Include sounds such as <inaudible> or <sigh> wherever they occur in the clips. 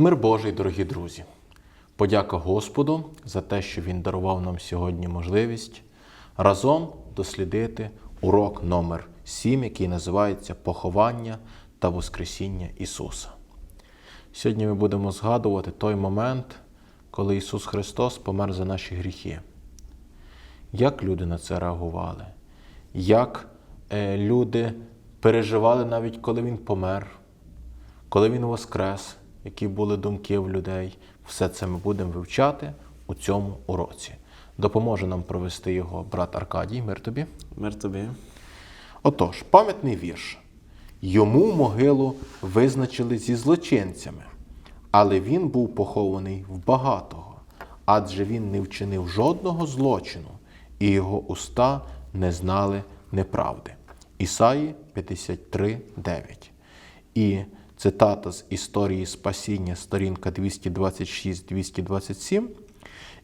Мир Божий, дорогі друзі! Подяка Господу за те, що Він дарував нам сьогодні можливість разом дослідити урок номер 7, який називається Поховання та Воскресіння Ісуса. Сьогодні ми будемо згадувати той момент, коли Ісус Христос помер за наші гріхи. Як люди на це реагували? Як е, люди переживали навіть коли Він помер, коли Він воскрес, які були думки в людей, все це ми будемо вивчати у цьому уроці. Допоможе нам провести його брат Аркадій. Мир тобі. Мир тобі. Отож, пам'ятний вірш. Йому могилу визначили зі злочинцями, але він був похований в багатого, адже він не вчинив жодного злочину, і його уста не знали неправди. Ісаї 53, 9. І цитата з історії спасіння, сторінка 226-227.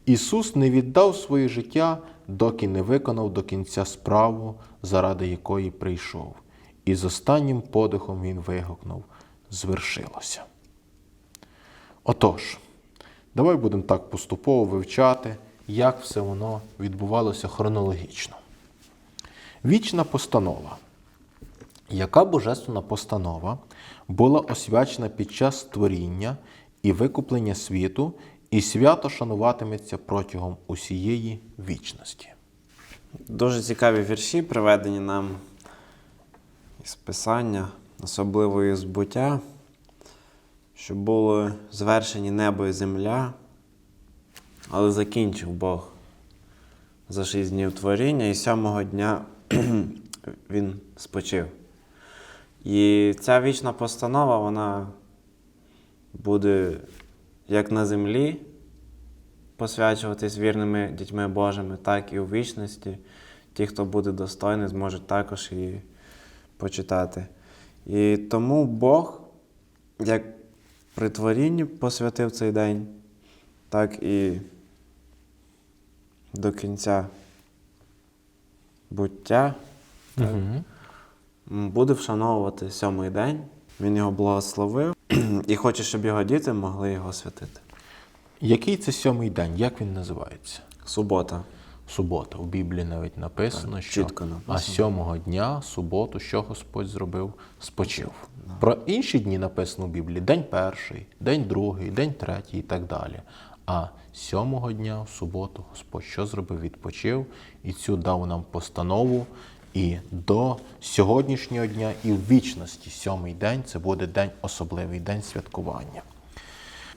Ісус не віддав своє життя, доки не виконав до кінця справу, заради якої прийшов. І з останнім подихом Він вигукнув звершилося. Отож, давай будемо так поступово вивчати, як все воно відбувалося хронологічно. Вічна постанова. Яка божественна постанова була освячена під час створіння і викуплення світу, і свято шануватиметься протягом усієї вічності? Дуже цікаві вірші, приведені нам із Писання, особливо із буття, що були звершені небо і земля, але закінчив Бог за шість днів творіння, і сьомого дня <clears throat> він спочив. І ця вічна постанова, вона буде як на землі посвячуватись вірними дітьми Божими, так і у вічності. Ті, хто буде достойний, зможуть також її почитати. І тому Бог, як при творінні посвятив цей день, так і до кінця буття так, м, буде вшановувати сьомий день. Він його благословив <clears throat> і хоче, щоб його діти могли його святити. Який це сьомий день? Як він називається? Субота. Субота. У Біблії навіть написано, що чітко написано. а сьомого дня, суботу, що Господь зробив? Спочив. Про інші дні написано в Біблії день перший, день другий, день третій і так далі. А сьомого дня, в суботу, Господь що зробив? Відпочив і цю дав нам постанову. І до сьогоднішнього дня, і в вічності сьомий день це буде день особливий, день святкування.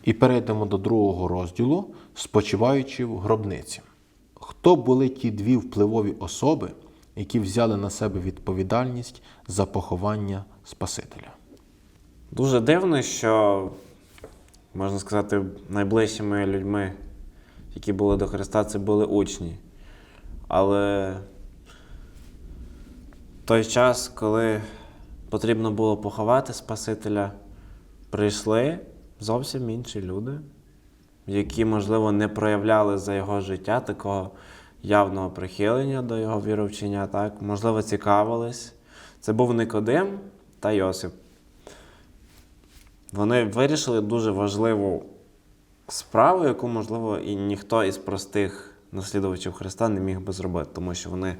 І перейдемо до другого розділу, спочиваючи в гробниці. Хто були ті дві впливові особи, які взяли на себе відповідальність за поховання Спасителя? Дуже дивно, що, можна сказати, найближчими людьми, які були до Христа, це були учні. Але той час, коли потрібно було поховати Спасителя, прийшли зовсім інші люди, які, можливо, не проявляли за його життя такого явного прихилення до його віровчення, так? можливо, цікавились. Це був Никодим та Йосип. Вони вирішили дуже важливу справу, яку, можливо, і ніхто із простих наслідувачів Христа не міг би зробити, тому що вони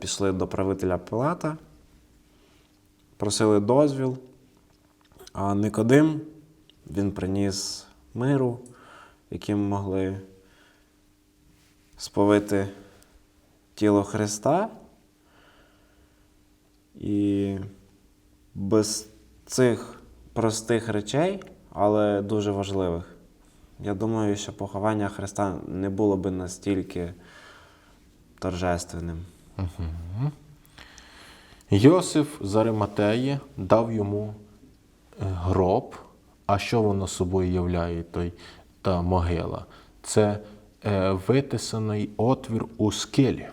пішли до правителя Пилата, просили дозвіл, а Никодим він приніс миру, яким могли сповити тіло Христа. І без цих простих речей, але дуже важливих, я думаю, що поховання Христа не було би настільки торжественним. Йосиф з Ариматеї дав йому е, гроб. А що воно собою являє той, та могила? Це е, витисаний отвір у скелі.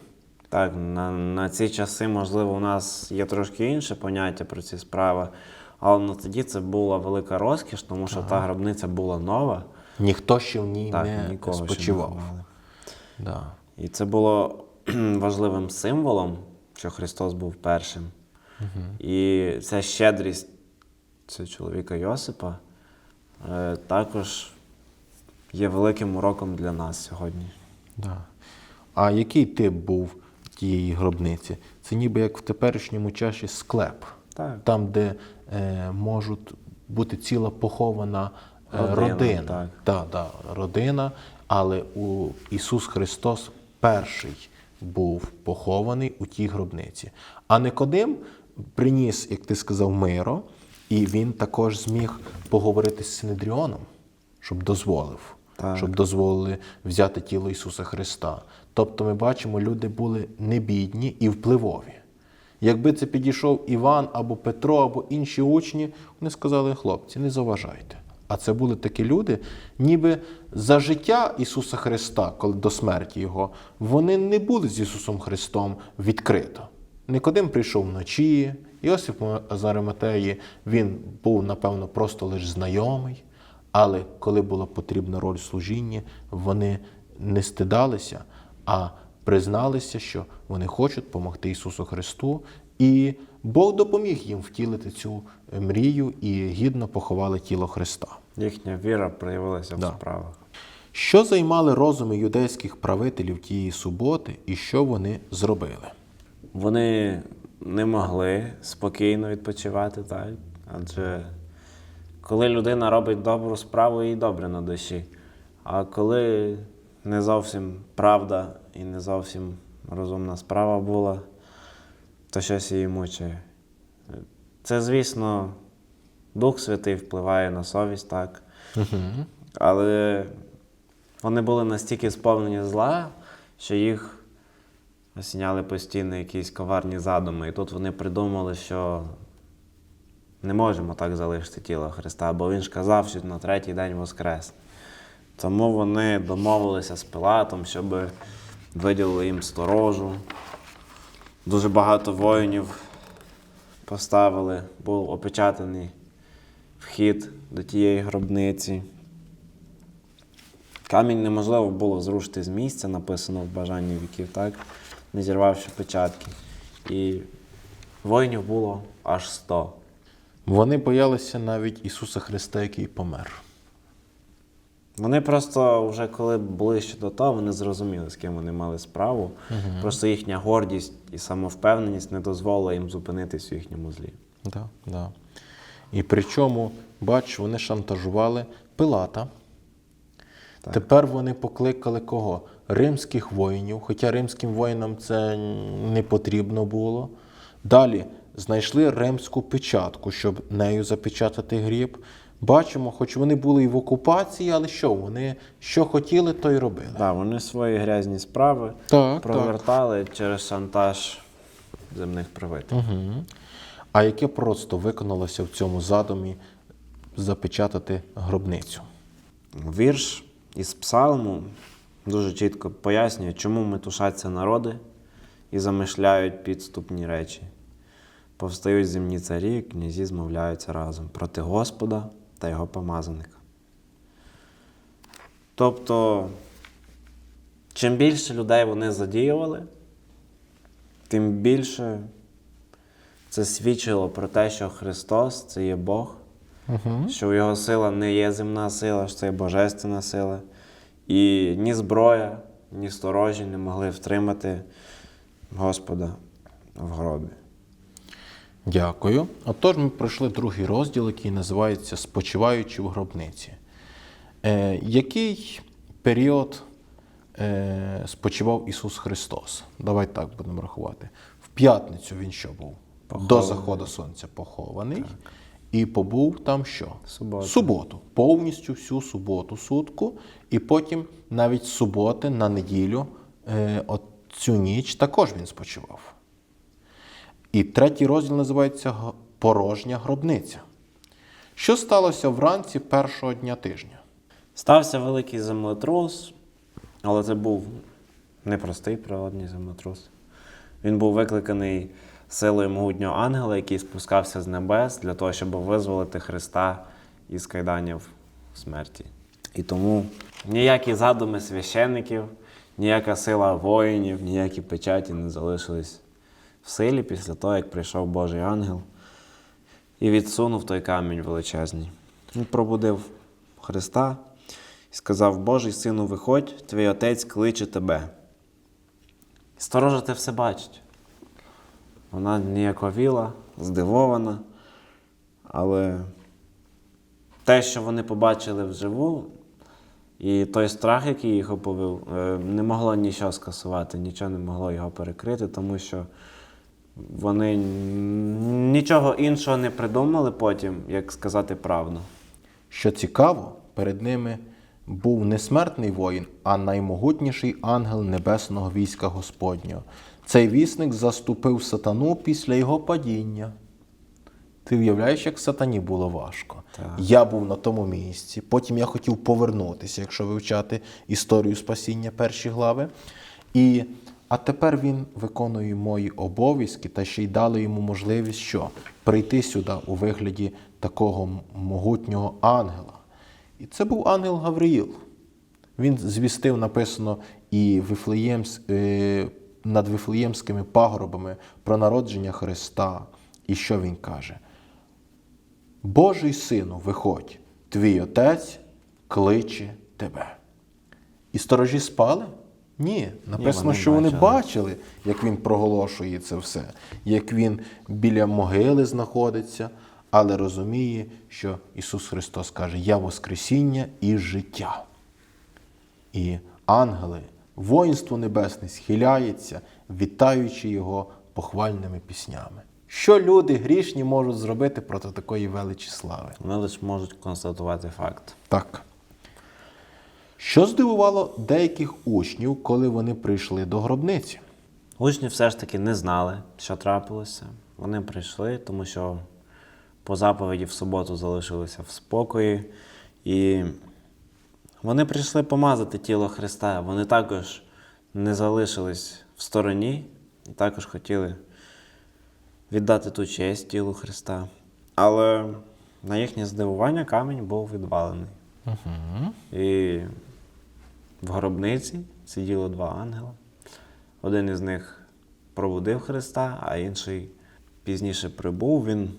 Так, на, на ці часи, можливо, у нас є трошки інше поняття про ці справи, але на тоді це була велика розкіш, тому що та гробниця була нова. Ніхто ще в ній Так, не нікого ще не Да. І це було <clears throat> важливим символом, що Христос був першим. І ця щедрість цього чоловіка Йосипа е, також є великим уроком для нас сьогодні. Да. А який тип був тієї гробниці? Це ніби як в теперішньому часі склеп. Так. Там, де е, можуть бути ціла похована е, Родина, родина. так. Да, да, родина. Але у Ісус Христос перший був похований у тій гробниці. А Никодим приніс, як ти сказав, миро, і він також зміг поговорити з Синедріоном, щоб дозволив Так. щоб дозволили взяти тіло Ісуса Христа. Тобто ми бачимо, люди були не бідні і впливові. Якби це підійшов Іван або Петро, або інші учні, вони сказали, хлопці, не заважайте. А це були такі люди, ніби за життя Ісуса Христа, коли до смерті Його, вони не були з Ісусом Христом відкрито. Никодим прийшов вночі, Іосиф з Ариматеї, він був, напевно, просто лише знайомий. Але коли була потрібна роль служіння, вони не стидалися, а призналися, що вони хочуть допомогти Ісусу Христу, і Бог допоміг їм втілити цю е, мрію і гідно поховали тіло Христа. Їхня віра проявилася Да. в справах. Що займали розуми юдейських правителів тієї суботи, і що вони зробили? Вони не могли спокійно відпочивати, так? Адже коли людина робить добру справу, їй добре на душі. А коли не зовсім правда і не зовсім розумна справа була, то щось її мучає. Це, звісно, Дух Святий впливає на совість, так. Але вони були настільки сповнені зла, що їх осіняли постійно якісь коварні задуми. І тут вони придумали, що не можемо так залишити тіло Христа, бо Він ж казав, що на третій день воскрес. Тому вони домовилися з Пилатом, щоб виділили їм сторожу. Дуже багато воїнів поставили, був опечатаний вхід до тієї гробниці. Камінь неможливо було зрушити з місця, написано в бажанні віків, так? не зірвавши печатки. І воїнів було аж 100. Вони боялися навіть Ісуса Христа, який помер. Вони просто вже коли ближче до того, вони зрозуміли, з ким вони мали справу. Просто їхня гордість і самовпевненість не дозволила їм зупинитись у їхньому злі. Да, да. І причому, бач, вони шантажували Пилата. Тепер вони покликали кого? Римських воїнів, хоча римським воїнам це не потрібно було. Далі знайшли римську печатку, щоб нею запечатати гріб. Бачимо, хоч вони були і в окупації, але що? Вони що хотіли, то й робили. Да, вони свої грязні справи Так, провертали через шантаж земних правителів. Угу. А яке просто виконалося в цьому задумі запечатати гробницю? Вірш із псалму дуже чітко пояснює, чому метушаться народи і замишляють підступні речі. Повстають земні царі, князі змовляються разом проти Господа та його помазаника. Тобто, чим більше людей вони задіювали, тим більше це свідчило про те, що Христос це є Бог, що його сила не є земна сила, що це є божественна сила. І ні зброя, ні сторожі не могли втримати Господа в гробі. Дякую. Отож, ми пройшли другий розділ, який називається Спочиваючи в гробниці. Е, який період е, спочивав Ісус Христос? Давай так будемо рахувати. В п'ятницю він що був? До заходу сонця похований. І побув там що? Суботу. Суботу. Повністю всю суботу сутку. І потім навіть з суботи на неділю, е, от цю ніч також він спочивав. І третій розділ називається Порожня гробниця. Що сталося вранці першого дня тижня? Стався великий землетрус, але це був непростий природний землетрус. Він був викликаний силою могутнього ангела, який спускався з небес для того, щоб визволити Христа із кайданів смерті. І тому ніякі задуми священників, ніяка сила воїнів, ніякі печаті не залишились в силі після того, як прийшов Божий ангел і відсунув той камінь величезний. Він пробудив Христа і сказав: Божий сину, виходь, твій отець кличе тебе. Сторожа те все бачить. Вона ніяковіла, здивована, але те, що вони побачили вживу, і той страх, який їх оповив, е, не могло нічого скасувати, нічого не могло його перекрити, тому що вони нічого іншого не придумали потім, як сказати правду. Що цікаво, перед ними був не смертний воїн, а наймогутніший ангел небесного війська Господнього. Цей вісник заступив сатану після його падіння. Ти уявляєш, як сатані було важко. Так. Я був на тому місці, потім я хотів повернутися, якщо вивчати історію спасіння перші глави. І, а тепер він виконує мої обов'язки та ще й дали йому можливість що? Прийти сюди у вигляді такого могутнього ангела. І це був ангел Гавриїл. Він звістив, написано, і Вифлеємс, е, над Вифлеємськими пагорбами про народження Христа. І що він каже? Божий сину, виходь, твій отець кличе тебе. І сторожі спали? Ні. Написано, вони що вони бачили. бачили, як він проголошує це все, як він біля могили знаходиться, але розуміє, що Ісус Христос каже: Я Воскресіння і життя. І ангели, воїнство небесне схиляється, вітаючи його похвальними піснями. Що люди грішні можуть зробити проти такої величі слави? Вони лише можуть констатувати факт. Так. Що здивувало деяких учнів, коли вони прийшли до гробниці? Учні все ж таки не знали, що трапилося. Вони прийшли, тому що по заповіді в суботу залишилися в спокої. І вони прийшли помазати тіло Христа. Вони також не залишились в стороні і також хотіли віддати ту честь тілу Христа. Але на їхнє здивування камінь був відвалений. І в гробниці сиділо два ангела. Один із них пробудив Христа, а інший пізніше прибув. Він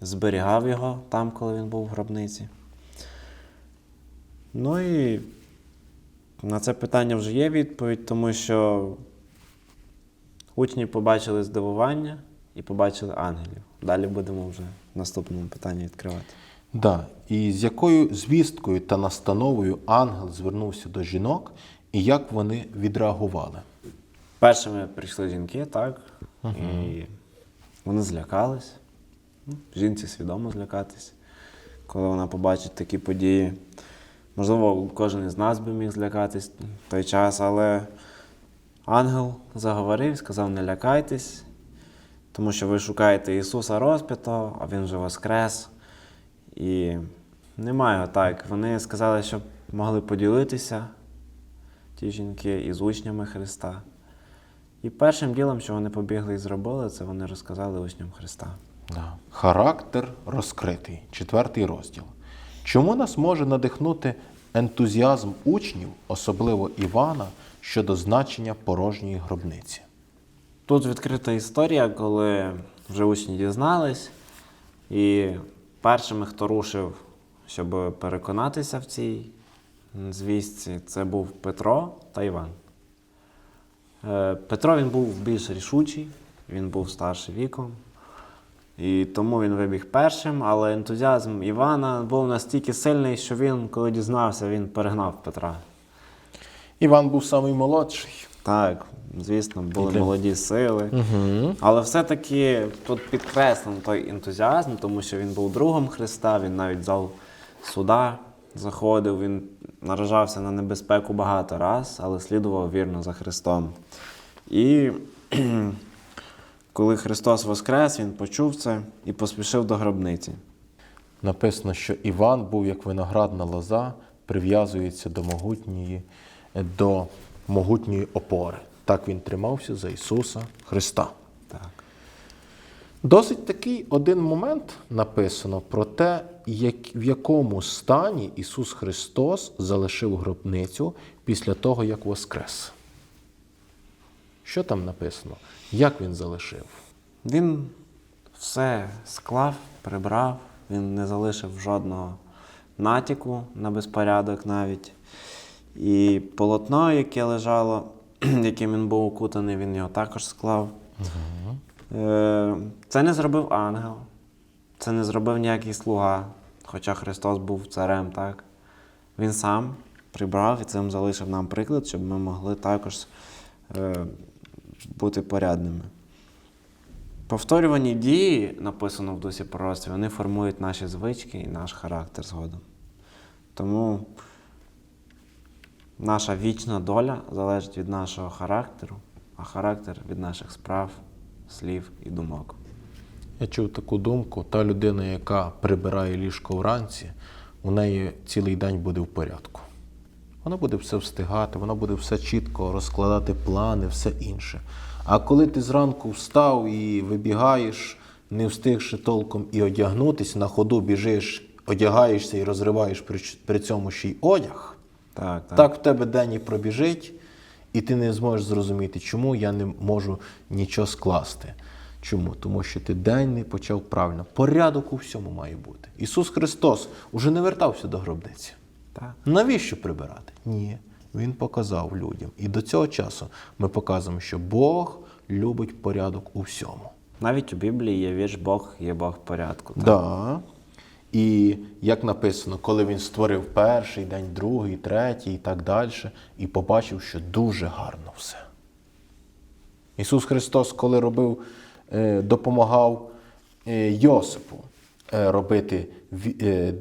зберігав його там, коли він був в гробниці. Ну і на це питання вже є відповідь, тому що учні побачили здивування і побачили ангелів. Далі будемо вже в наступному питанні відкривати. Да. І з якою звісткою та настановою ангел звернувся до жінок, і як вони відреагували? Першими прийшли жінки, так? І вони злякались. Ну, Жінці свідомо злякатись, коли вона побачить такі події. Можливо, кожен із нас би міг злякатись в той час, але ангел заговорив, сказав: не лякайтесь, тому що ви шукаєте Ісуса розп'ятого, а Він вже воскрес. І немає так. Вони сказали, щоб могли поділитися ті жінки із учнями Христа. І першим ділом, що вони побігли і зробили, це вони розказали учням Христа. Да. Характер розкритий, четвертий розділ. Чому нас може надихнути ентузіазм учнів, особливо Івана, щодо значення порожньої гробниці? Тут відкрита історія, коли вже учні дізнались, і першими, хто рушив, щоб переконатися в цій звістці, це був Петро та Іван. Е, Петро він був більш рішучий, він був старший віком. І тому він вибіг першим, але ентузіазм Івана був настільки сильний, що він, коли дізнався, він перегнав Петра. Іван був самий молодший. Так, звісно, були Для- молоді сили. Угу. Але все-таки тут підкреслено той ентузіазм, тому що він був другом Христа, він навіть в зал суда заходив, він наражався на небезпеку багато раз, але слідував вірно за Христом. І <clears throat> коли Христос воскрес, він почув це і поспішив до гробниці. Написано, що Іван був як виноградна лоза, прив'язується до могутньої, до могутньої опори. Так він тримався за Ісуса Христа. Так. Досить такий один момент написано про те, як, в якому стані Ісус Христос залишив гробницю після того, як воскрес. Що там написано? Як він залишив? Він все склав, прибрав, він не залишив жодного натяку на безпорядок навіть. І полотно, яке лежало, <clears throat> яким він був укутаний, він його також склав. Е, Це не зробив ангел, це не зробив ніякий слуга, хоча Христос був царем, так? Він сам прибрав і цим залишив нам приклад, щоб ми могли також е, бути порядними. Повторювані дії, написано в дусі пророцтві, вони формують наші звички і наш характер згодом. Тому наша вічна доля залежить від нашого характеру, а характер від наших справ, слів і думок. Я чув таку думку: та людина, яка прибирає ліжко вранці, у неї цілий день буде в порядку. Вона буде все встигати, вона буде все чітко розкладати плани, все інше. А коли ти зранку встав і вибігаєш, не встигши толком і одягнутися, на ходу біжиш, одягаєшся і розриваєш при, цьому ще й одяг, Так, так. так в тебе день і пробіжить, і ти не зможеш зрозуміти, чому я не можу нічого скласти. Чому? Тому що ти день не почав правильно. Порядок у всьому має бути. Ісус Христос уже не вертався до гробниці. так. Навіщо прибирати? Ні. Він показав людям. І до цього часу ми показуємо, що Бог любить порядок у всьому. Навіть у Біблії є вірш Бог є Бог порядку. Так? Да. І як написано, коли він створив перший день, другий, третій і так далі, і побачив, що дуже гарно все. Ісус Христос, коли робив, е, допомагав е, Йосипу е, робити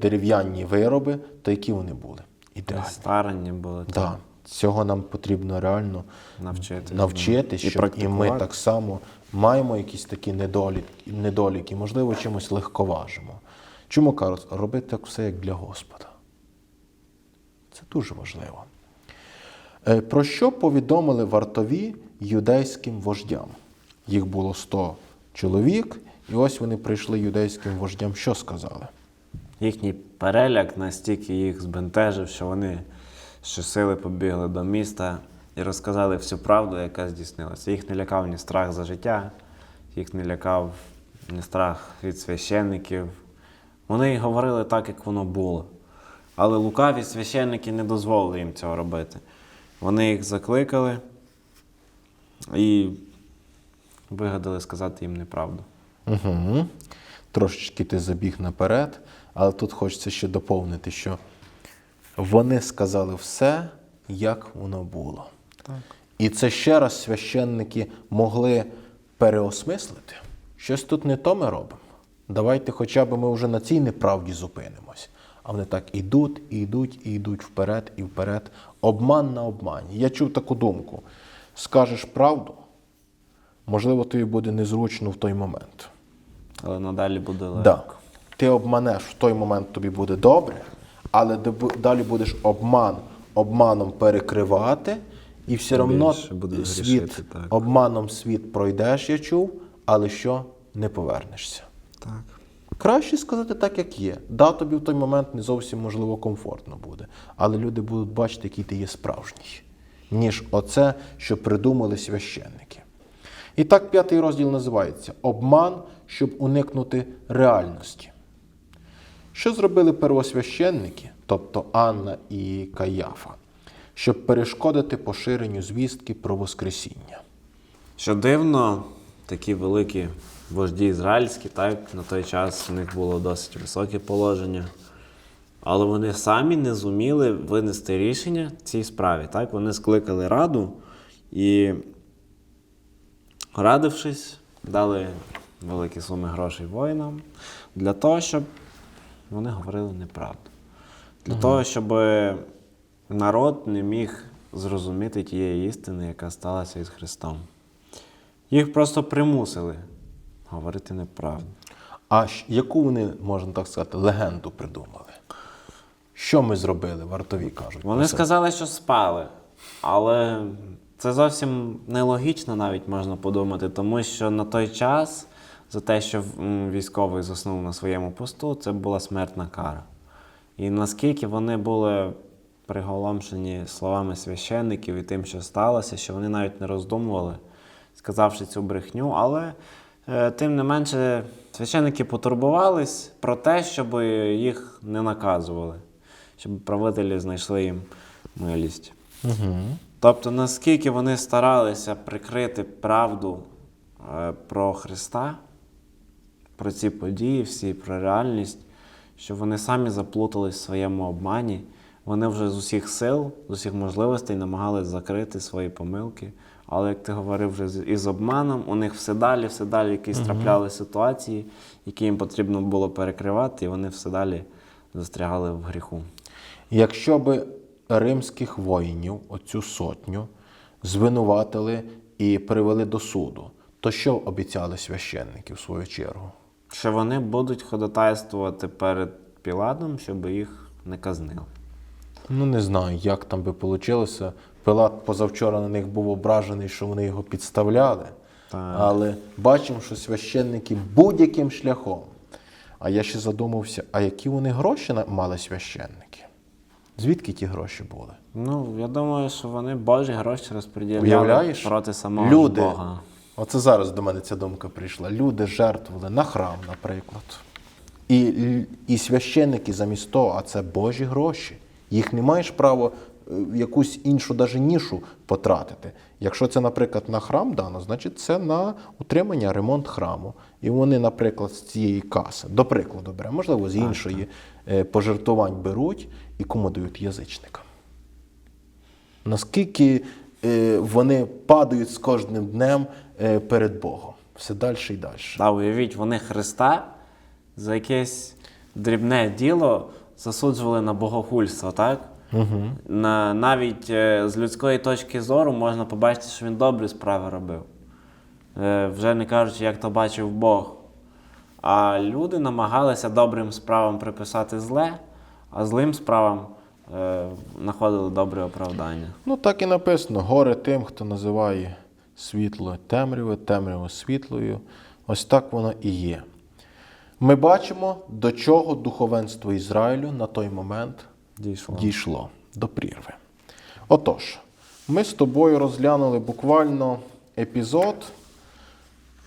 дерев'яні вироби, то які вони були? Ідеальні. Старання були так, Да. Цього нам потрібно реально навчити. навчитись, І щоб і ми так само маємо якісь такі недоліки, недоліки, можливо, чимось легковажимо. Чому кажуть, робити так все як для Господа? Це дуже важливо. Е, Про що повідомили вартові юдейським вождям? Їх було 100 чоловік, і ось вони прийшли юдейським вождям. Що сказали? Їхній переляк настільки їх збентежив, що вони щосили побігли до міста і розказали всю правду, яка здійснилася. Їх не лякав ні страх за життя, їх не лякав ні страх від священників. Вони говорили так, як воно було. Але лукаві священники не дозволили їм цього робити. Вони їх закликали і вигадали сказати їм неправду. Угу. Трошечки ти забіг наперед, але тут хочеться ще доповнити, що вони сказали все, як воно було. Так. І це ще раз священники могли переосмислити. Щось тут не то ми робимо. Давайте хоча б ми вже на цій неправді зупинимось. А вони так ідуть, і йдуть, і йдуть вперед і вперед. Обман на обмані. Я чув таку думку: скажеш правду, можливо, тобі буде незручно в той момент. Але надалі буде легко. Да. Ти обманеш в той момент тобі буде добре, але далі будеш обман обманом перекривати, і все одно світ грішити, так. обманом світ пройдеш, я чув, але що не повернешся. Так. Краще сказати так, як є. Да, тобі в той момент не зовсім можливо комфортно буде, але люди будуть бачити, який ти є справжній, ніж оце, що придумали священники. І так п'ятий розділ називається Обман, щоб уникнути реальності. Що зробили первосвященники, тобто Анна і Каяфа, щоб перешкодити поширенню звістки про Воскресіння? Що дивно, такі великі вожді ізраїльські, так, на той час у них було досить високе положення. Але вони самі не зуміли винести рішення в цій справі. Так? Вони скликали раду і, радившись, дали великі суми грошей воїнам для того, щоб вони говорили неправду. Для того, щоб народ не міг зрозуміти тієї істини, яка сталася із Христом. Їх просто примусили говорити неправду. А яку вони, можна так сказати, легенду придумали? Що ми зробили, вартові кажуть? Вони сказали, що спали, але це зовсім нелогічно навіть можна подумати, тому що на той час за те, що військовий заснув на своєму посту, це була смертна кара. І наскільки вони були приголомшені словами священників і тим, що сталося, що вони навіть не роздумували, сказавши цю брехню, але е, тим не менше священники потурбувались про те, щоб їх не наказували. щоб правителі знайшли їм милість. Угу. Тобто, наскільки вони старалися прикрити правду е, про Христа, про ці події, всі, про реальність, що вони самі заплутались в своєму обмані, вони вже з усіх сил, з усіх можливостей намагались закрити свої помилки. Але як ти говорив, вже із обманом, у них все далі, все далі якісь трапляли ситуації, які їм потрібно було перекривати, і вони все далі застрягали в гріху. Якщо би римських воїнів, оцю сотню, звинуватили і привели до суду, то що обіцяли священники в свою чергу? Що вони будуть ходатайствувати перед Піладом, щоб їх не казнили. Ну, не знаю, як там би вийшло. Пилат позавчора на них був ображений, що вони його підставляли. Так. Але бачимо, що священники будь-яким шляхом. А я ще задумався, а які вони гроші мали священники? Звідки ті гроші були? Ну, я думаю, що вони Божі гроші розподіляли Уявляєш? проти самого Люди, Бога. оце зараз до мене ця думка прийшла. Люди жертвували на храм, наприклад. І, і священники замість того, а це Божі гроші. Їх не маєш права в якусь іншу даже нішу потратити. Якщо це, наприклад, на храм дано, значить це на утримання, ремонт храму. І вони, наприклад, з цієї каси, до прикладу беремо, можливо, з іншої е, пожертвувань беруть і кому дають язичникам. Наскільки е, вони падають з кожним днем е, перед Богом. Все далі і далі. Да, уявіть, вони Христа за якесь дрібне діло засуджували на богохульство, так? Угу. На, навіть е, з людської точки зору можна побачити, що він добрі справи робив. Е, вже не кажучи, як то бачив Бог. А люди намагалися добрим справам приписати зле, а злим справам е, знаходили добре оправдання. Ну так і написано: горе тим, хто називає світло темрявою, темряву світлою. Ось так воно і є. Ми бачимо, до чого духовенство Ізраїлю на той момент Дійшло. дійшло до прірви. Отож, ми з тобою розглянули буквально епізод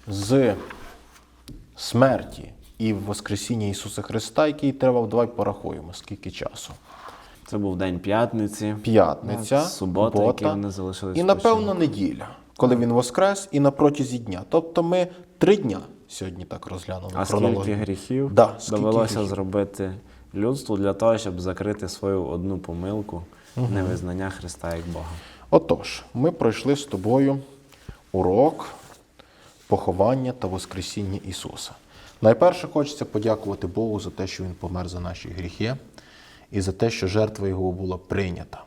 з смерті і Воскресіння Ісуса Христа, який тривав, давай порахуємо, скільки часу. Це був день п'ятниці. П'ятниця, Субота, які вони залишились і, напевно, неділя, коли він воскрес, і на протязі дня. Тобто ми три дня сьогодні так розглянули А хронологію. скільки гріхів Да, скільки довелося гріхів. зробити людству для того, щоб закрити свою одну помилку невизнання Христа як Бога. Отож, ми пройшли з тобою урок поховання та Воскресіння Ісуса. Найперше хочеться подякувати Богу за те, що Він помер за наші гріхи і за те, що жертва Його була прийнята.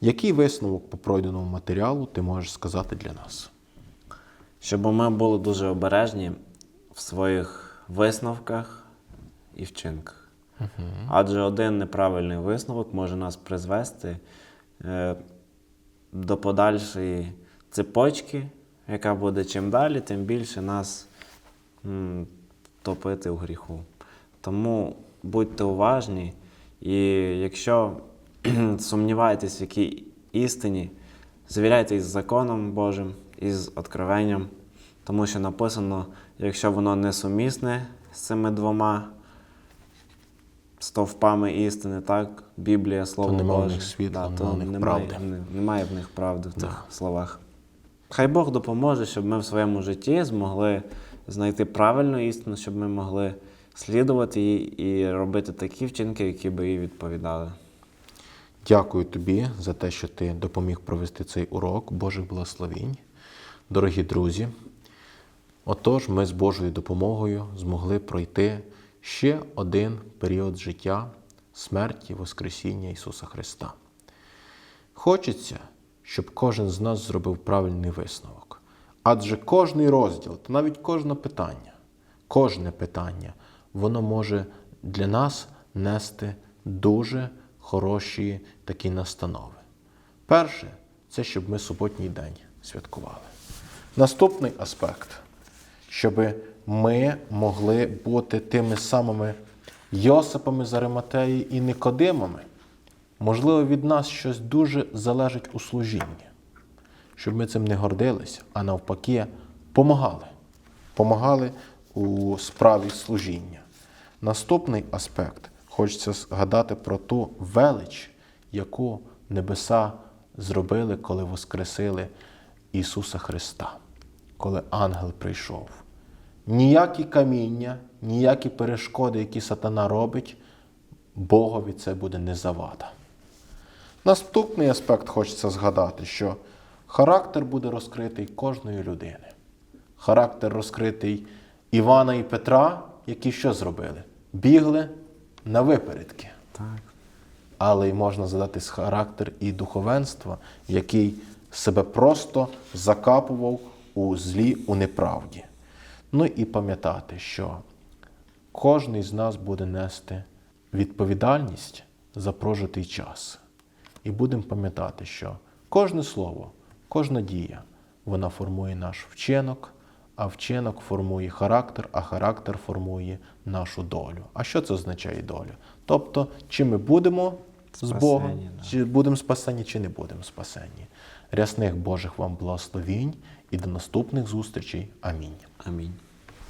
Який висновок по пройденому матеріалу ти можеш сказати для нас? Щоб ми були дуже обережні в своїх висновках і вчинках. Адже один неправильний висновок може нас призвести е, до подальшої цепочки, яка буде чим далі, тим більше нас м, топити у гріху. Тому будьте уважні, і якщо сумніваєтесь в якій істині, звіряйтесь з законом Божим і з откровенням, тому що написано, якщо воно не сумісне з цими двома стовпами істини, так, Біблія, Слово нема в Боже, них світла, то нема в них немає, правди. не- немає в них правди в цих словах. Хай Бог допоможе, щоб ми в своєму житті змогли знайти правильну істину, щоб ми могли слідувати їй і робити такі вчинки, які би їй відповідали. Дякую тобі за те, що ти допоміг провести цей урок Божих благословінь. Дорогі друзі, отож, ми з Божою допомогою змогли пройти ще один період життя смерті Воскресіння Ісуса Христа. Хочеться, щоб кожен з нас зробив правильний висновок. Адже кожний розділ, та навіть кожне питання, кожне питання, воно може для нас нести дуже хороші такі настанови. Перше, це щоб ми суботній день святкували. Наступний аспект, щоб ми могли бути тими самими Йосипами з Ариматеї і Никодимами. Можливо, від нас щось дуже залежить у служінні, щоб ми цим не гордилися, а навпаки, помагали. Помагали у справі служіння. Наступний аспект хочеться згадати про ту велич, яку небеса зробили, коли воскресили Ісуса Христа, коли ангел прийшов. Ніякі каміння, ніякі перешкоди, які сатана робить, Богові це буде не завада. Наступний аспект хочеться згадати, що характер буде розкритий кожної людини. Характер розкритий Івана і Петра, які що зробили? Бігли на випередки. Так. Але й можна задати характер і духовенства, який себе просто закапував у злі, у неправді. Ну і пам'ятати, що кожен з нас буде нести відповідальність за прожитий час. І будемо пам'ятати, що кожне слово, кожна дія, вона формує наш вчинок, а вчинок формує характер, а характер формує нашу долю. А що це означає доля? Тобто, чи ми будемо з Богом, да. чи будемо спасені, чи не будемо спасені. Рясних Божих вам благословінь і до наступних зустрічей. Амінь. Амінь.